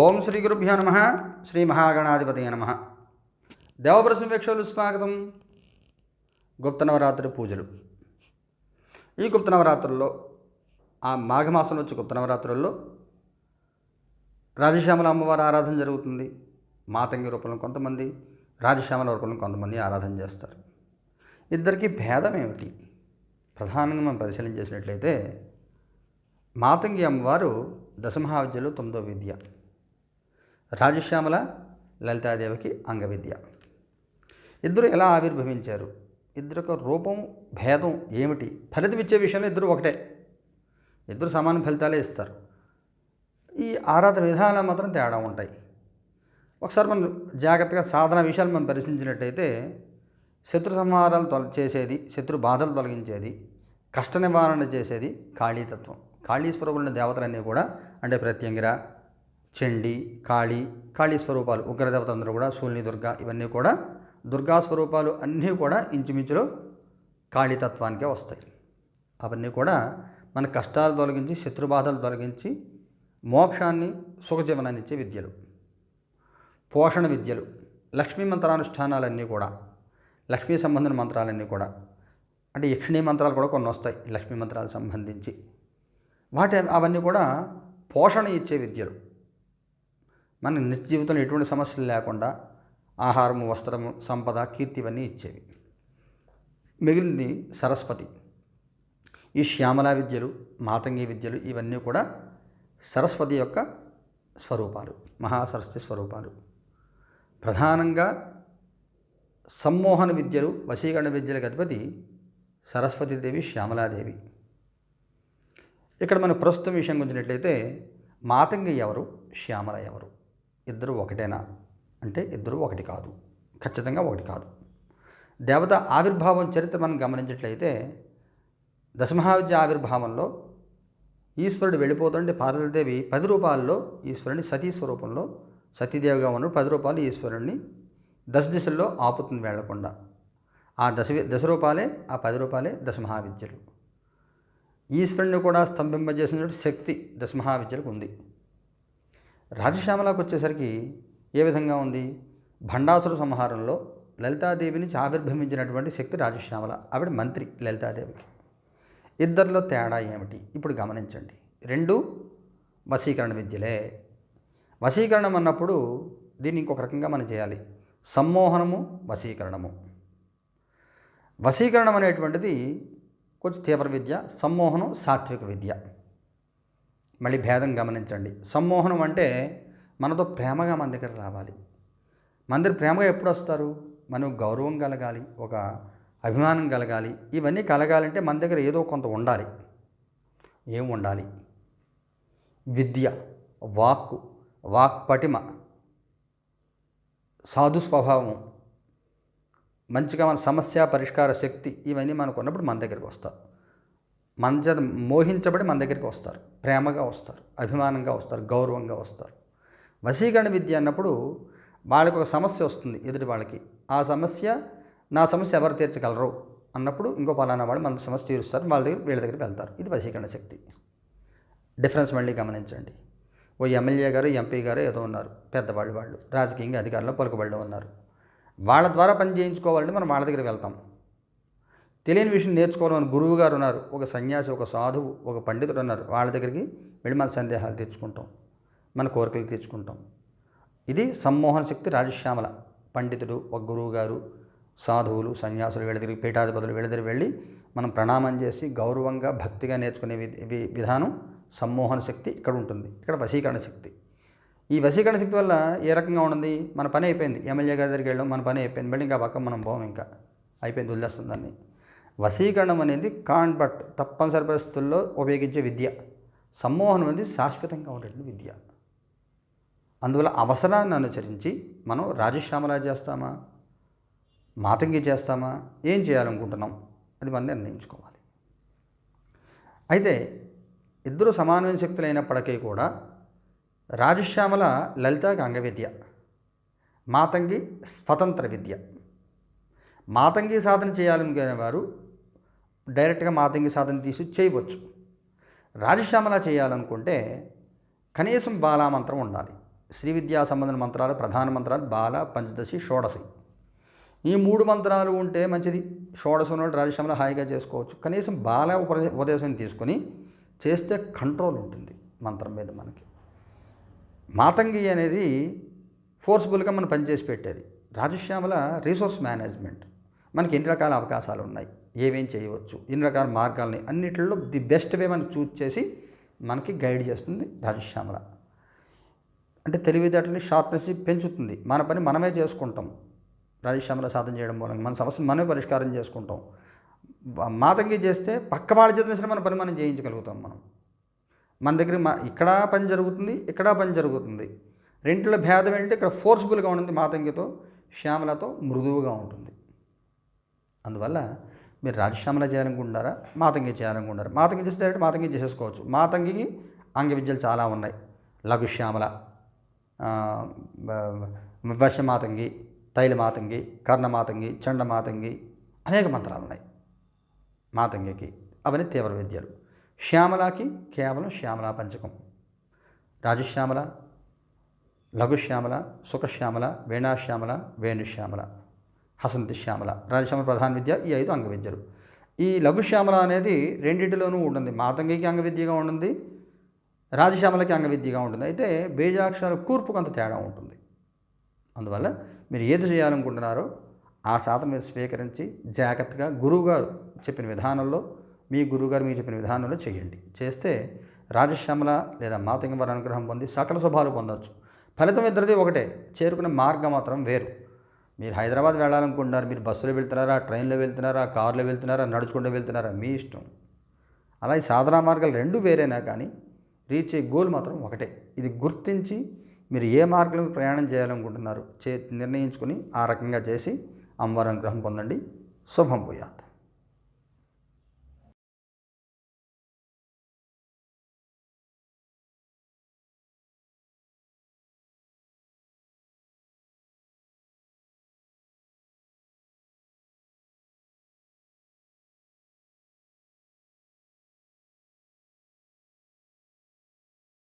ఓం శ్రీ గురుభ్యో నమ శ్రీ మహాగణాధిపతయ నమ. దేవప్రశ్న వీక్షలు స్వాగతం. గుప్త నవరాత్రి పూజలు. ఈ గుప్త నవరాత్రుల్లో ఆ మాఘమాసంలో వచ్చే గుప్త నవరాత్రుల్లో రాజశ్యామల అమ్మవారి ఆరాధన జరుగుతుంది. మాతంగి రూపంలో కొంతమంది రాజశ్యామల రూపంలో కొంతమంది ఆరాధన చేస్తారు. ఇద్దరికి భేదం ఏమిటి? ప్రధానంగా మనం పరిశీలన చేసినట్లయితే మాతంగి అమ్మవారు దశమహావిద్యలో తొమ్మిదో విద్య. రాజశ్యామల లలితాదేవికి అంగవిద్య. ఇద్దరు ఎలా ఆవిర్భవించారు? ఇద్దరు యొక్క రూపం భేదం ఏమిటి? ఫలితం ఇచ్చే విషయంలో ఇద్దరు ఒకటే. ఇద్దరు సమాన ఫలితాలే ఇస్తారు. ఈ ఆరాధన విధానాలు మాత్రం తేడా ఉంటాయి. ఒకసారి మనం జాగ్రత్తగా సాధన విషయాలు మనం పరిశీలించినట్టయితే శత్రు సంహారాలు తొల చేసేది శత్రు బాధలు తొలగించేది కష్ట నివారణ చేసేది కాళీతత్వం. కాళీ స్వరూపులైన దేవతలన్నీ కూడా అంటే ప్రత్యంగిర చండి కాళీ కాళీ స్వరూపాలు ఉగ్రదేవత అందరూ కూడా శూలిని దుర్గా ఇవన్నీ కూడా దుర్గా స్వరూపాలు అన్నీ కూడా ఇంచుమించులో కాళీతత్వానికే వస్తాయి. అవన్నీ కూడా మన కష్టాలు తొలగించి శత్రుబాధలు తొలగించి మోక్షాన్ని సుఖజీవనాన్ని ఇచ్చే విద్యలు. పోషణ విద్యలు లక్ష్మీ మంత్రానుష్ఠానాలన్నీ కూడా లక్ష్మీ సంబంధన మంత్రాలన్నీ కూడా అంటే యక్షిణీ మంత్రాలు కూడా కొన్ని వస్తాయి లక్ష్మీ మంత్రాలకు సంబంధించి. వాటి అవన్నీ కూడా పోషణ ఇచ్చే విద్యలు. మన నిత్య జీవితంలో ఎటువంటి సమస్యలు లేకుండా ఆహారము వస్త్రము సంపద కీర్తి ఇవన్నీ ఇచ్చేవి. మిగిలింది సరస్వతి. ఈ శ్యామలా విద్యలు మాతంగి విద్యలు ఇవన్నీ కూడా సరస్వతి యొక్క స్వరూపాలు మహాసరస్వతి స్వరూపాలు. ప్రధానంగా సమ్మోహన విద్యలు వశీకరణ విద్యలకు అధిపతి సరస్వతీదేవి శ్యామలాదేవి ఇక్కడ మనం ప్రస్తుతం విషయం గురించినట్లయితే మాతంగి ఎవరు శ్యామల ఎవరు? ఇద్దరు ఒకటేనా? అంటే ఇద్దరు ఒకటి కాదు. ఖచ్చితంగా ఒకటి కాదు. దేవత ఆవిర్భావం చరిత్ర మనం గమనించినట్లయితే దశమహావిద్య ఆవిర్భావంలో ఈశ్వరుడు వెళ్ళిపోతుంటే పార్వతీదేవి పది రూపాయల్లో ఈశ్వరుని సతీ స్వరూపంలో సతీదేవిగా ఉన్న పది రూపాయలు ఈశ్వరుణ్ణి దశ దిశల్లో ఆపుతుంది వెళ్ళకుండా. ఆ దశ దశ రూపాయలే ఆ పది రూపాయలే దశమహావిద్యలు. ఈశ్వరుణ్ణి కూడా స్తంభింపజేసినటువంటి శక్తి దశమహావిద్యలకు ఉంది. రాజశ్యామలకు వచ్చేసరికి ఏ విధంగా ఉంది? భండాసుర సంహారంలో లలితాదేవి నుంచి ఆవిర్భవించినటువంటి శక్తి రాజశ్యామల ఆవిడ మంత్రి లలితాదేవికి. ఇద్దరిలో తేడా ఏమిటి? ఇప్పుడు గమనించండి. రెండు వశీకరణ విద్యలే. వశీకరణం అన్నప్పుడు దీన్ని ఇంకొక రకంగా మనం చేయాలి. సమ్మోహనము వశీకరణము. వశీకరణం అనేటువంటిది కొంచెం తీవ్ర విద్య సమ్మోహనం సాత్విక విద్య. మళ్ళీ భేదం గమనించండి. సమ్మోహనం అంటే మనతో ప్రేమగా మన దగ్గర రావాలి. మన దగ్గర ప్రేమగా ఎప్పుడు వస్తారు మనం గౌరవం కలగాలి ఒక అభిమానం కలగాలి ఇవన్నీ కలగాలంటే మన దగ్గర ఏదో కొంత ఉండాలి. ఏం ఉండాలి? విద్య వాక్కు వాక్ పటిమ సాధు స్వభావం మంచిగా మన సమస్య పరిష్కార శక్తి ఇవన్నీ మనకు ఉన్నప్పుడు మన దగ్గరికి వస్తారు మన చేత మోహించబడి మన దగ్గరికి వస్తారు. ప్రేమగా వస్తారు. అభిమానంగా వస్తారు. గౌరవంగా వస్తారు. వశీకరణ విద్య అన్నప్పుడు వాళ్ళకి ఒక సమస్య వస్తుంది ఎదుటి వాళ్ళకి. ఆ సమస్య నా సమస్య ఎవరు తీర్చగలరు? అన్నప్పుడు ఇంకో పలానా వాళ్ళు మన సమస్య తీరుస్తారు. వాళ్ళ దగ్గర వీళ్ళ దగ్గరికి వెళ్తారు. ఇది వశీకరణ శక్తి. డిఫరెన్స్ మళ్ళీ గమనించండి. ఓ ఎమ్మెల్యే గారు ఎంపీ గారు ఏదో ఉన్నారు. పెద్దవాళ్ళు వాళ్ళు. రాజకీయంగా అధికారంలో పలుకుబడిలో ఉన్నారు. వాళ్ళ ద్వారా పని చేయించుకోవాలంటే మనం వాళ్ళ దగ్గరికి వెళ్తాం. తెలియని విషయం నేర్చుకోవాలని గురువు గారు ఉన్నారు. ఒక సన్యాసి ఒక సాధువు ఒక పండితుడు ఉన్నారు. వాళ్ళ దగ్గరికి వెళ్ళి మన సందేహాలు తెచ్చుకుంటాం. మన కోరికలు తీర్చుకుంటాం ఇది సమ్మోహన శక్తి రాజశ్యామల. పండితుడు ఒక గురువు గారు సాధువులు సన్యాసులు వీళ్ళ దగ్గరికి పీఠాధిపతులు వీళ్ళ దగ్గర వెళ్ళి మనం ప్రణామం చేసి గౌరవంగా భక్తిగా నేర్చుకునే వి- విధానం సమ్మోహన శక్తి ఇక్కడ ఉంటుంది. ఇక్కడ వశీకరణ శక్తి. ఈ వశీకరణ శక్తి వల్ల ఏ రకంగా ఉంది మన పని అయిపోయింది. ఎమ్మెల్యే గారి దగ్గరికి వెళ్ళడం మన పని అయిపోయింది. మళ్ళీ ఇంకా పక్క మనం పోం ఇంకా. అయిపోయింది. వదిలేస్తుంది దాన్ని. వశీకరణం అనేది కాన్బట్ తప్పనిసరి పరిస్థితుల్లో ఉపయోగించే విద్య. సమ్మోహనం అనేది శాశ్వతంగా ఉండేటువంటి విద్య. అందువల్ల అవసరాన్ని అనుసరించి మనం రాజశ్యామలా చేస్తామా? మాతంగి చేస్తామా? ఏం చేయాలనుకుంటున్నాం? అది మనం నిర్ణయించుకోవాలి. అయితే ఇద్దరు సమానమైన శక్తులు అయినప్పటికీ కూడా రాజశ్యామల లలితకి అంగవిద్య. మాతంగి స్వతంత్ర విద్య. మాతంగి సాధన చేయాలనుకునే వారు డైరెక్ట్గా మాతంగి సాధన తీసి చేయవచ్చు. రాజశ్యామల చేయాలనుకుంటే కనీసం బాలామంత్రం ఉండాలి. శ్రీ విద్యా సంబంధన మంత్రాలు ప్రధాన మంత్రాలు బాల పంచదశి షోడశి. ఈ మూడు మంత్రాలు ఉంటే మంచిది. షోడశ ఉన్న రాజశ్యామల హాయిగా చేసుకోవచ్చు. కనీసం బాల ఉపదేశం తీసుకొని చేస్తే కంట్రోల్ ఉంటుంది మంత్రం మీద మనకి. మాతంగి అనేది ఫోర్స్ఫుల్గా మనం పనిచేసి పెట్టేది. Rajashyamala resource management. మనకి ఎన్ని రకాల అవకాశాలు ఉన్నాయి ఏమేం చేయవచ్చు? ఎన్ని రకాల మార్గాలని అన్నిటిలో ది బెస్ట్ వే మనం చూస్ చేసి మనకి గైడ్ చేస్తుంది రాజశ్యామల అంటే తెలివితేటలని షార్ప్నెస్ పెంచుతుంది. మన పని మనమే చేసుకుంటాం. రాజశ్యామల సాధన చేయడం మూలంగా మన సమస్యను మనమే పరిష్కారం చేసుకుంటాం. మాతంగి చేస్తే పక్క వాళ్ళ చేత మన పని మనం చేయించగలుగుతాం మనం. మన దగ్గర మా ఇక్కడ పని జరుగుతుంది ఇక్కడ పని జరుగుతుంది. రెంట్లో భేదం ఏంటంటే ఇక్కడ ఫోర్స్ఫుల్గా ఉంటుంది మాతంగితో శ్యామలతో మృదువుగా ఉంటుంది. అందువల్ల మీరు రాజశ్యామల చేయాలనుకుంటున్నారా? మాతంగి చేయాలనుకుంటారా మాతంగి చేస్తే డైరెక్ట్ మాతంగి చేసేసుకోవచ్చు. మాతంగికి అంగ విద్యలు చాలా ఉన్నాయి. లఘుశ్యామల వశమాతంగి తైలమాతంగి కర్ణమాతంగి చండమాతంగి అనేక మంత్రాలు ఉన్నాయి మాతంగికి. అవన్నీ తీవ్ర విద్యలు. శ్యామలకి కేవలం శ్యామలా పంచకం. రాజశ్యామల లఘుశ్యామల సుఖశ్యామల వీణాశ్యామల వేణుశ్యామల హసంతి శ్యామల రాజశ్యామల ప్రధాన విద్య ఈ ఐదు అంగ విద్యలు. ఈ లఘుశ్యామల అనేది రెండింటిలోనూ ఉంటుంది. మాతంగికి అంగ విద్యగా ఉంటుంది రాజశ్యామలకి అంగ విద్యగా ఉంటుంది. అయితే బీజాక్షరాల కూర్పు కొంత తేడా ఉంటుంది. అందువల్ల మీరు ఏది చేయాలనుకుంటున్నారో ఆ శాతం మీరు స్వీకరించి జాగ్రత్తగా గురువుగారు చెప్పిన విధానంలో మీ గురువుగారు మీకు చెప్పిన విధానంలో చేయండి. చేస్తే రాజశ్యామల లేదా మాతంగి వారి అనుగ్రహం పొంది సకల శుభాలు పొందవచ్చు ఫలితం ఇద్దరిది ఒకటే చేరుకునే మార్గం మాత్రం వేరు. మీరు హైదరాబాద్ వెళ్ళాలనుకుంటున్నారు మీరు బస్సులో వెళ్తున్నారా ట్రైన్లో వెళ్తున్నారా కార్లో వెళ్తున్నారా నడుచుకుంటూ వెళ్తున్నారా మీ ఇష్టం. అలా ఈ సాధనా మార్గాలు రెండు వేరేనా కానీ రీచ్ అయ్యే గోల్ మాత్రం ఒకటే. ఇది గుర్తించి మీరు ఏ మార్గంలో ప్రయాణం చేయాలనుకుంటున్నారు చే నిర్ణయించుకుని ఆ రకంగా చేసి అమ్మవారి అనుగ్రహం పొందండి. శుభం పోయా